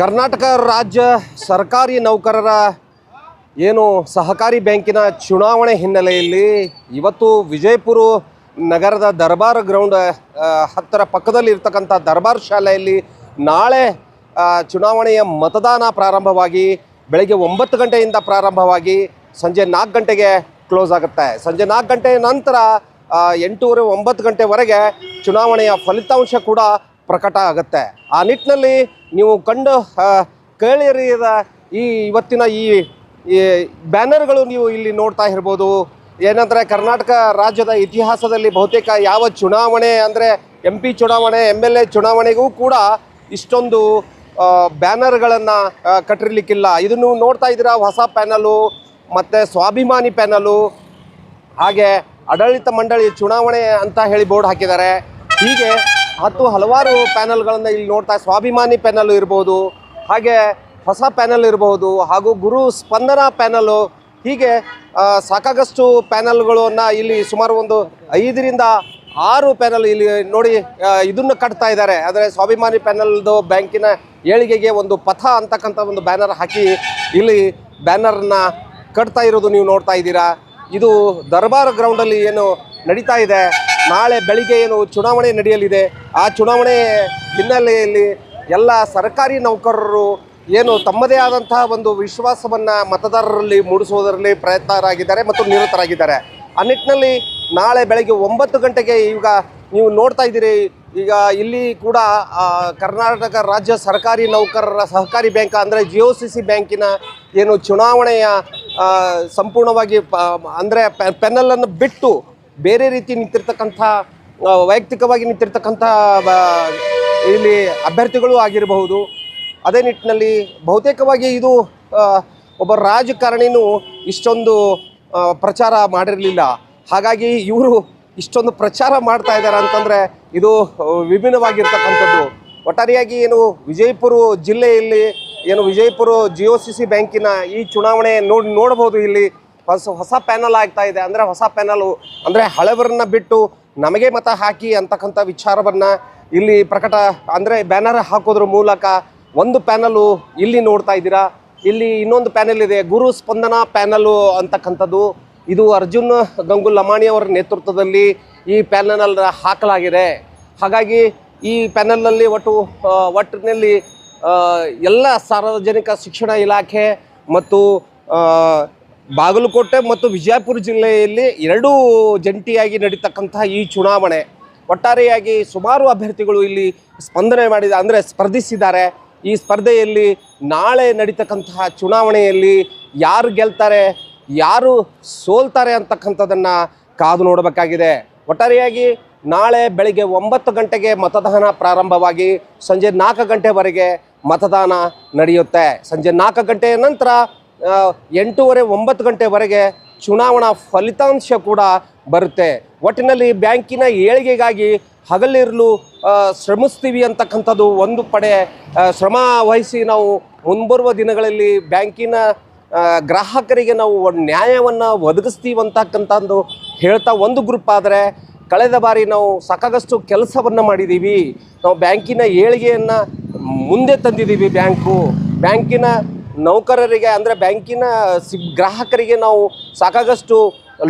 ಕರ್ನಾಟಕ ರಾಜ್ಯ ಸರ್ಕಾರಿ ನೌಕರರ ಏನು ಸಹಕಾರಿ ಬ್ಯಾಂಕಿನ ಚುನಾವಣೆ ಹಿನ್ನೆಲೆಯಲ್ಲಿ ಇವತ್ತು ವಿಜಯಪುರ ನಗರದ ದರ್ಬಾರ್ ಗ್ರೌಂಡ್ ಹತ್ತರ ಪಕ್ಕದಲ್ಲಿ ಇರ್ತಕ್ಕಂಥ ದರ್ಬಾರ್ ಶಾಲೆಯಲ್ಲಿ ನಾಳೆ ಚುನಾವಣೆಯ ಮತದಾನ ಪ್ರಾರಂಭವಾಗಿ, ಬೆಳಗ್ಗೆ ಒಂಬತ್ತು ಗಂಟೆಯಿಂದ ಪ್ರಾರಂಭವಾಗಿ ಸಂಜೆ ನಾಲ್ಕು ಗಂಟೆಗೆ ಕ್ಲೋಸ್ ಆಗುತ್ತೆ. ಸಂಜೆ ನಾಲ್ಕು ಗಂಟೆ ನಂತರ ಎಂಟೂವರೆ ಒಂಬತ್ತು ಗಂಟೆವರೆಗೆ ಚುನಾವಣೆಯ ಫಲಿತಾಂಶ ಕೂಡ ಪ್ರಕಟ ಆಗುತ್ತೆ. ಆ ನಿಟ್ಟಿನಲ್ಲಿ ನೀವು ಕಂಡು ಕೇಳಿರಿಯದ ಈ ಇವತ್ತಿನ ಈ ಬ್ಯಾನರ್ಗಳು ನೀವು ಇಲ್ಲಿ ನೋಡ್ತಾ ಇರ್ಬೋದು. ಏನಂದರೆ ಕರ್ನಾಟಕ ರಾಜ್ಯದ ಇತಿಹಾಸದಲ್ಲಿ ಬಹುತೇಕ ಯಾವ ಚುನಾವಣೆ ಅಂದರೆ ಎಂ ಪಿ ಚುನಾವಣೆ ಎಂ ಎಲ್ ಎ ಚುನಾವಣೆಗೂ ಕೂಡ ಇಷ್ಟೊಂದು ಬ್ಯಾನರ್ಗಳನ್ನು ಕಟ್ಟಿರ್ಲಿಕ್ಕಿಲ್ಲ. ಇದನ್ನು ನೋಡ್ತಾ ಇದ್ದೀರಾ ಹೊಸ ಪ್ಯಾನಲು, ಮತ್ತು ಸ್ವಾಭಿಮಾನಿ ಪ್ಯಾನಲು. ಹಾಗೆ ಆಡಳಿತ ಮಂಡಳಿ ಚುನಾವಣೆ ಅಂತ ಹೇಳಿ ಬೋರ್ಡ್ ಹಾಕಿದ್ದಾರೆ. ಹೀಗೆ ಹತ್ತು ಹಲವಾರು ಪ್ಯಾನಲ್ಗಳನ್ನು ಇಲ್ಲಿ ನೋಡ್ತಾ ಸ್ವಾಭಿಮಾನಿ ಪ್ಯಾನಲ್ ಇರ್ಬೋದು, ಹಾಗೆ ಹೊಸ ಪ್ಯಾನಲ್ ಇರಬಹುದು ಹಾಗೂ ಗುರು ಸ್ಪಂದನ ಪ್ಯಾನಲು, ಹೀಗೆ ಸಾಕಾಗಷ್ಟು ಪ್ಯಾನಲ್ಗಳನ್ನು ಇಲ್ಲಿ ಸುಮಾರು ಒಂದು ಐದರಿಂದ ಆರು ಪ್ಯಾನಲ್ ಇಲ್ಲಿ ನೋಡಿ ಇದನ್ನು ಕಟ್ತಾ ಇದ್ದಾರೆ. ಆದರೆ ಸ್ವಾಭಿಮಾನಿ ಪ್ಯಾನಲ್ದು ಬ್ಯಾಂಕಿನ ಏಳಿಗೆಗೆ ಒಂದು ಪಥ ಅಂತಕ್ಕಂಥ ಒಂದು ಬ್ಯಾನರ್ ಹಾಕಿ ಇಲ್ಲಿ ಬ್ಯಾನರ್ನ ಕಟ್ತಾ ಇರೋದು ನೀವು ನೋಡ್ತಾ ಇದ್ದೀರಾ. ಇದು ದರ್ಬಾರ್ ಗ್ರೌಂಡಲ್ಲಿ ಏನು ನಡೀತಾ ಇದೆ. ನಾಳೆ ಬೆಳಿಗ್ಗೆ ಏನು ಚುನಾವಣೆ ನಡೆಯಲಿದೆ, ಆ ಚುನಾವಣೆ ಹಿನ್ನೆಲೆಯಲ್ಲಿ ಎಲ್ಲ ಸರ್ಕಾರಿ ನೌಕರರು ಏನು ತಮ್ಮದೇ ಆದಂತಹ ಒಂದು ವಿಶ್ವಾಸವನ್ನು ಮತದಾರರಲ್ಲಿ ಮೂಡಿಸುವುದರಲ್ಲಿ ಪ್ರಯತ್ನರಾಗಿದ್ದಾರೆ ಮತ್ತು ನಿರತರಾಗಿದ್ದಾರೆ. ಆ ನಿಟ್ಟಿನಲ್ಲಿ ನಾಳೆ ಬೆಳಗ್ಗೆ ಒಂಬತ್ತು ಗಂಟೆಗೆ ಈಗ ನೀವು ನೋಡ್ತಾ ಇದ್ದೀರಿ, ಈಗ ಇಲ್ಲಿ ಕೂಡ ಕರ್ನಾಟಕ ರಾಜ್ಯ ಸರ್ಕಾರಿ ನೌಕರರ ಸಹಕಾರಿ ಬ್ಯಾಂಕ್ ಅಂದರೆ ಜಿ ಒ ಸಿ ಸಿ ಬ್ಯಾಂಕಿನ ಏನು ಚುನಾವಣೆಯ ಸಂಪೂರ್ಣವಾಗಿ ಅಂದರೆ ಪೆನ್ನಲನ್ನು ಬಿಟ್ಟು ಬೇರೆ ರೀತಿ ನಿಂತಿರ್ತಕ್ಕಂಥ ವೈಯಕ್ತಿಕವಾಗಿ ನಿಂತಿರ್ತಕ್ಕಂಥ ಇಲ್ಲಿ ಅಭ್ಯರ್ಥಿಗಳು ಆಗಿರಬಹುದು. ಅದೇ ನಿಟ್ಟಿನಲ್ಲಿ ಬಹುತೇಕವಾಗಿ ಇದು ಒಬ್ಬ ರಾಜಕಾರಣಿನೂ ಇಷ್ಟೊಂದು ಪ್ರಚಾರ ಮಾಡಿರಲಿಲ್ಲ. ಹಾಗಾಗಿ ಇವರು ಇಷ್ಟೊಂದು ಪ್ರಚಾರ ಮಾಡ್ತಾ ಇದ್ದಾರೆ ಅಂತಂದರೆ ಇದು ವಿಭಿನ್ನವಾಗಿರ್ತಕ್ಕಂಥದ್ದು. ಒಟ್ಟಾರೆಯಾಗಿ ಏನು ವಿಜಯಪುರ ಜಿಲ್ಲೆಯಲ್ಲಿ, ಏನು Vijayapura G O C C ಬ್ಯಾಂಕಿನ ಈ ಚುನಾವಣೆ ನೋಡಿ ನೋಡ್ಬೋದು ಇಲ್ಲಿ. ಹೊಸ ಹೊಸ ಪ್ಯಾನಲ್ ಆಗ್ತಾ ಇದೆ. ಅಂದರೆ ಹೊಸ ಪ್ಯಾನಲು ಅಂದರೆ ಹಳೆಬರನ್ನ ಬಿಟ್ಟು ನಮಗೆ ಮತ ಹಾಕಿ ಅಂತಕ್ಕಂಥ ವಿಚಾರವನ್ನು ಇಲ್ಲಿ ಪ್ರಕಟ, ಅಂದರೆ ಬ್ಯಾನರ್ ಹಾಕೋದ್ರ ಮೂಲಕ ಒಂದು ಪ್ಯಾನಲು ಇಲ್ಲಿ ನೋಡ್ತಾ ಇದ್ದೀರಾ. ಇಲ್ಲಿ ಇನ್ನೊಂದು ಪ್ಯಾನೆಲ್ ಇದೆ, ಗುರು ಸ್ಪಂದನ ಪ್ಯಾನಲು ಅಂತಕ್ಕಂಥದ್ದು. ಇದು ಅರ್ಜುನ್ ಗಂಗುಲ್ ಲಮಾಣಿಯವರ ನೇತೃತ್ವದಲ್ಲಿ ಈ ಪ್ಯಾನಲ್ ಹಾಕಲಾಗಿದೆ. ಹಾಗಾಗಿ ಈ ಪ್ಯಾನಲ್ನಲ್ಲಿ ಒಟ್ಟು ಒಟ್ಟಿನಲ್ಲಿ ಎಲ್ಲ ಸಾರ್ವಜನಿಕ ಶಿಕ್ಷಣ ಇಲಾಖೆ ಮತ್ತು ಬಾಗಲಕೋಟೆ ಮತ್ತು ವಿಜಯಪುರ ಜಿಲ್ಲೆಯಲ್ಲಿ ಎರಡೂ ಜಂಟಿಯಾಗಿ ನಡೀತಕ್ಕಂತಹ ಈ ಚುನಾವಣೆ, ಒಟ್ಟಾರೆಯಾಗಿ ಸುಮಾರು ಅಭ್ಯರ್ಥಿಗಳು ಇಲ್ಲಿ ಸ್ಪಂದನೆ ಮಾಡಿದ, ಅಂದರೆ ಸ್ಪರ್ಧಿಸಿದ್ದಾರೆ. ಈ ಸ್ಪರ್ಧೆಯಲ್ಲಿ ನಾಳೆ ನಡೀತಕ್ಕಂತಹ ಚುನಾವಣೆಯಲ್ಲಿ ಯಾರು ಗೆಲ್ತಾರೆ, ಯಾರು ಸೋಲ್ತಾರೆ ಅಂತಕ್ಕಂಥದ್ದನ್ನು ಕಾದು ನೋಡಬೇಕಾಗಿದೆ. ಒಟ್ಟಾರೆಯಾಗಿ ನಾಳೆ ಬೆಳಿಗ್ಗೆ ಒಂಬತ್ತು ಗಂಟೆಗೆ ಮತದಾನ ಪ್ರಾರಂಭವಾಗಿ ಸಂಜೆ ನಾಲ್ಕು ಗಂಟೆವರೆಗೆ ಮತದಾನ ನಡೆಯುತ್ತೆ. ಸಂಜೆ ನಾಲ್ಕು ಗಂಟೆಯ ನಂತರ ಎಂಟೂವರೆ ಒಂಬತ್ತು ಗಂಟೆವರೆಗೆ ಚುನಾವಣಾ ಫಲಿತಾಂಶ ಕೂಡ ಬರುತ್ತೆ. ಒಟ್ಟಿನಲ್ಲಿ ಬ್ಯಾಂಕಿನ ಏಳಿಗೆಗಾಗಿ ಹಗಲಿರಲು ಶ್ರಮಿಸ್ತೀವಿ ಅಂತಕ್ಕಂಥದ್ದು ಒಂದು ಪಡೆ ಶ್ರಮ ವಹಿಸಿ ನಾವು ಮುಂಬರುವ ದಿನಗಳಲ್ಲಿ ಬ್ಯಾಂಕಿನ ಗ್ರಾಹಕರಿಗೆ ನಾವು ನ್ಯಾಯವನ್ನು ಒದಗಿಸ್ತೀವಿ ಅಂತಕ್ಕಂಥದ್ದು ಹೇಳ್ತಾ ಒಂದು ಗ್ರೂಪ್ ಆದರೆ ಕಳೆದ ಬಾರಿ ನಾವು ಸಾಕಾಗಷ್ಟು ಕೆಲಸವನ್ನು ಮಾಡಿದ್ದೀವಿ. ನಾವು ಬ್ಯಾಂಕಿನ ಏಳಿಗೆಯನ್ನು ಮುಂದೆ ತಂದಿದ್ದೀವಿ ಬ್ಯಾಂಕು. ಬ್ಯಾಂಕಿನ ನೌಕರರಿಗೆ ಅಂದರೆ ಬ್ಯಾಂಕಿನ ಸಿ ಗ್ರಾಹಕರಿಗೆ ನಾವು ಸಾಕಾಗಷ್ಟು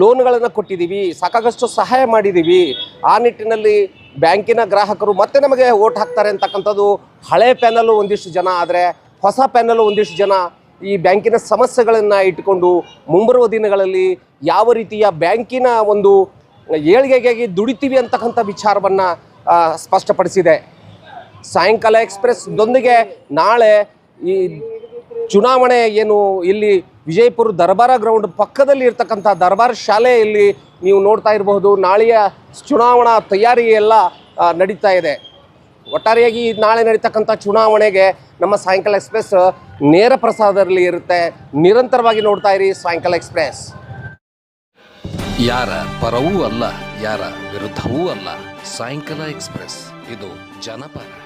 ಲೋನ್ಗಳನ್ನು ಕೊಟ್ಟಿದ್ದೀವಿ, ಸಾಕಾಗಷ್ಟು ಸಹಾಯ ಮಾಡಿದ್ದೀವಿ. ಆ ನಿಟ್ಟಿನಲ್ಲಿ ಬ್ಯಾಂಕಿನ ಗ್ರಾಹಕರು ಮತ್ತೆ ನಮಗೆ ಓಟ್ ಹಾಕ್ತಾರೆ ಅಂತಕ್ಕಂಥದ್ದು ಹಳೆ ಪ್ಯಾನಲ್ಲು ಒಂದಿಷ್ಟು ಜನ, ಆದರೆ ಹೊಸ ಪ್ಯಾನಲ್ಲು ಒಂದಿಷ್ಟು ಜನ ಈ ಬ್ಯಾಂಕಿನ ಸಮಸ್ಯೆಗಳನ್ನು ಇಟ್ಟುಕೊಂಡು ಮುಂಬರುವ ದಿನಗಳಲ್ಲಿ ಯಾವ ರೀತಿಯ ಬ್ಯಾಂಕಿನ ಒಂದು ಏಳಿಗೆಗಾಗಿ ದುಡಿತೀವಿ ಅಂತಕ್ಕಂಥ ವಿಚಾರವನ್ನು ಸ್ಪಷ್ಟಪಡಿಸಿದೆ. ಸಾಯಂಕಾಲ ಎಕ್ಸ್ಪ್ರೆಸ್ದೊಂದಿಗೆ ನಾಳೆ ಈ ಚುನಾವಣೆ ಏನು ಇಲ್ಲಿ ವಿಜಯಪುರ ದರ್ಬಾರ ಗ್ರೌಂಡ್ ಪಕ್ಕದಲ್ಲಿ ಇರ್ತಕ್ಕಂಥ ದರ್ಬಾರ್ ಶಾಲೆಯಲ್ಲಿ ನೀವು ನೋಡ್ತಾ ಇರಬಹುದು. ನಾಳೆಯ ಚುನಾವಣಾ ತಯಾರಿ ಎಲ್ಲ ನಡೀತಾ ಇದೆ. ಒಟ್ಟಾರೆಯಾಗಿ ನಾಳೆ ನಡೀತಕ್ಕಂಥ ಚುನಾವಣೆಗೆ ನಮ್ಮ ಸಾಯಂಕಾಲ ಎಕ್ಸ್ಪ್ರೆಸ್ ನೇರ ಪ್ರಸಾದದಲ್ಲಿ ಇರುತ್ತೆ. ನಿರಂತರವಾಗಿ ನೋಡ್ತಾ ಇರಿ ಸಾಯಂಕಾಲ ಎಕ್ಸ್ಪ್ರೆಸ್. ಯಾರ ಪರವೂ ಅಲ್ಲ, ಯಾರ ವಿರುದ್ಧವೂ ಅಲ್ಲ, ಸಾಯಂಕಾಲ ಎಕ್ಸ್ಪ್ರೆಸ್. ಇದು ಜನಪರ.